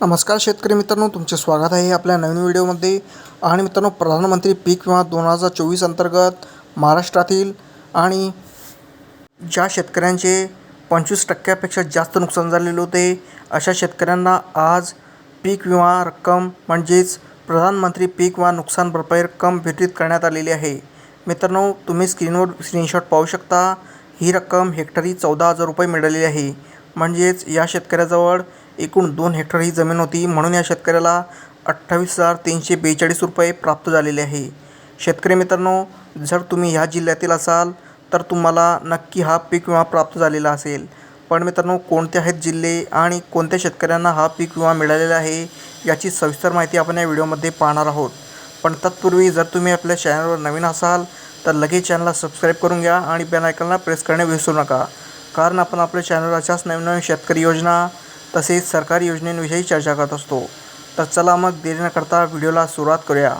नमस्कार शेतकरी मित्रांनो तुमचे स्वागत आहे आपल्या नवीन व्हिडिओमध्ये. आणि मित्रांनो प्रधानमंत्री पीक विमा दोन हजार चोवीस अंतर्गत महाराष्ट्रातील आणि ज्या शेतकऱ्यांचे पंचवीस टक्क्यापेक्षा जास्त नुकसान झालेले होते अशा शेतकऱ्यांना आज पीक विमा रक्कम म्हणजेच प्रधानमंत्री पीक विमा नुकसान भरपाई रक्कम वितरित करण्यात आलेली आहे. मित्रांनो तुम्ही स्क्रीनवर स्क्रीनशॉट पाहू शकता. ही रक्कम हेक्टरी चौदा हजार रुपये मिळालेली आहे. म्हणजेच या शेतकऱ्याजवळ एकूण दोन हेक्टर ही जमीन होती. म्हणून या शेतकऱ्याला अठ्ठावीस हजार तीनशे बेचाळीस रुपये प्राप्त झालेले आहे. शेतकरी मित्रांनो जर तुम्ही ह्या जिल्ह्यातील असाल तर तुम्हाला नक्की हा पीक विमा प्राप्त झालेला असेल. पण मित्रांनो कोणते आहेत जिल्हे आणि कोणत्या शेतकऱ्यांना हा पीक विमा मिळालेला आहे याची सविस्तर माहिती आपण या व्हिडिओमध्ये पाहणार आहोत. पण तत्पूर्वी जर तुम्ही आपल्या चॅनलवर नवीन असाल तर लगेच चॅनलला सबस्क्राईब करून घ्या आणि बेल आयकॉनला प्रेस करणे विसरू नका. कारण आपण आपल्या चॅनलवर अशाच नवीन नवीन शेतकरी योजना तसेच सरकारी योजनेविषयी चर्चा करत असतो. तर चला मग देरी न करता व्हिडिओला सुरुवात करूया.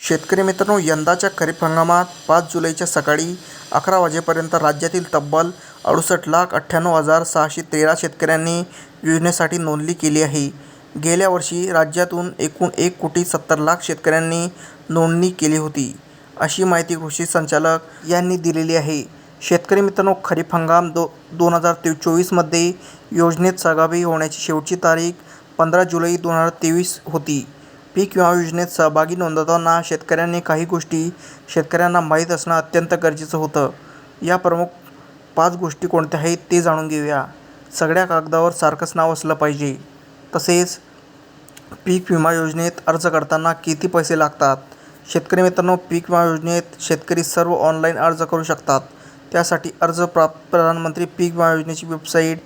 शेतकरी मित्रांनो यंदाच्या खरीप हंगामात पाच जुलैच्या सकाळी अकरा वाजेपर्यंत राज्यातील तब्बल अडुसष्ट लाख अठ्ठ्याण्णव हजार सहाशे तेरा शेतकऱ्यांनी योजनेसाठी नोंदणी केली आहे. गेल्या वर्षी राज्यातून एकूण एक कोटी सत्तर लाख शेतकऱ्यांनी नोंदणी केली होती. अशी माहिती कृषी संचालक यांनी दिलेली आहे. शेतकरी मित्रांनो खरीप हंगाम दो दोन हजार ते चोवीसमध्ये योजनेत सहभागी होण्याची शेवटची तारीख पंधरा जुलै दोन हजार तेवीस होती. पीक विमा योजनेत सहभागी नोंदवताना शेतकऱ्यांनी काही गोष्टी शेतकऱ्यांना माहीत असणं अत्यंत गरजेचं होतं. या प्रमुख पाच गोष्टी कोणत्या आहेत ते जाणून घेऊया. सगळ्या कागदावर सारखंच नाव असलं पाहिजे. तसेच पीक विमा योजनेत अर्ज करताना किती पैसे लागतात? शेतकरी मित्रांनो पीक विमा योजनेत शेतकरी सर्व ऑनलाईन अर्ज करू शकतात. त्यासाठी अर्ज प्राप्त प्रधानमंत्री पीक विमा योजनेची website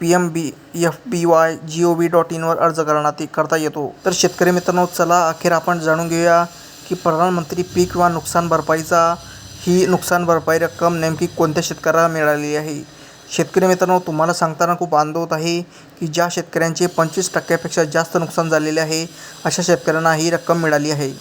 P M B F B Y G O V dot इनवर अर्ज करण्यात करता येतो. तर शेतकरी मित्रांनो चला अखेर आपण जाणून घेऊया की प्रधानमंत्री पीक विमा नुकसान भरपाईचा ही नुकसान भरपाई रक्कम नेमकी कोणत्या शेतकऱ्याला मिळालेली आहे? शेतकरी मित्रांनो तुम्हाला सांगताना खूप आनंद होत आहे की ज्या शेतकऱ्यांचे पंचवीस टक्क्यापेक्षा जास्त नुकसान झालेले आहे अशा शेतकऱ्यांना ही रक्कम मिळाली आहे.